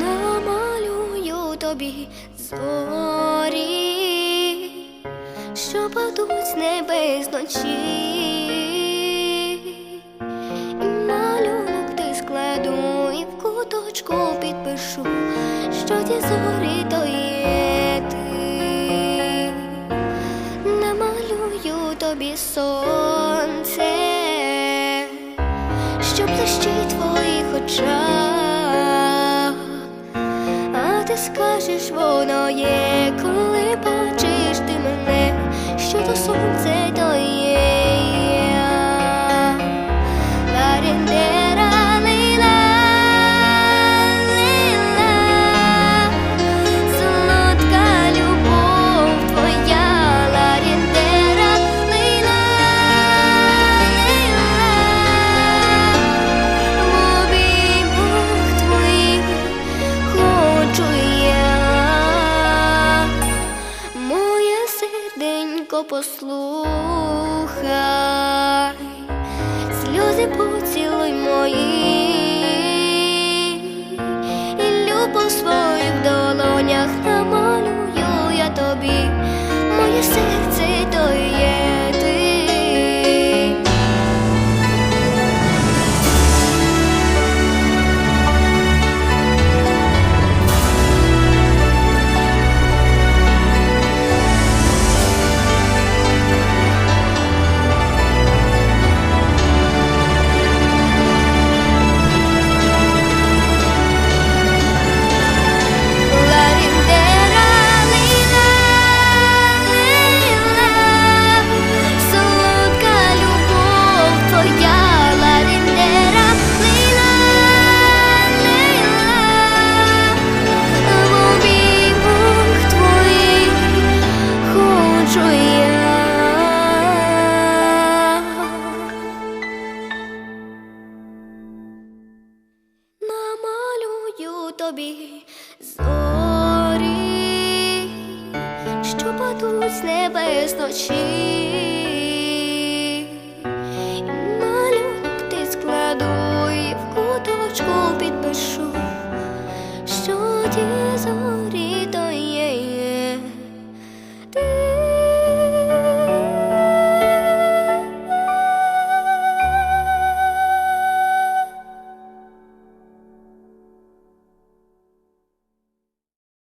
Намалюю тобі зорі, що падуть з небес ночі, малюнок ти складу і в куточку підпишу, що ті зорі. тобі сонце, що блищить твоїх очах, а ти скажеш, воно є коли. послухай, сльози поцілуй мої. тобі зорі, що падуть з небес ночі, малюнок ти складу в куточку підпишу, що ті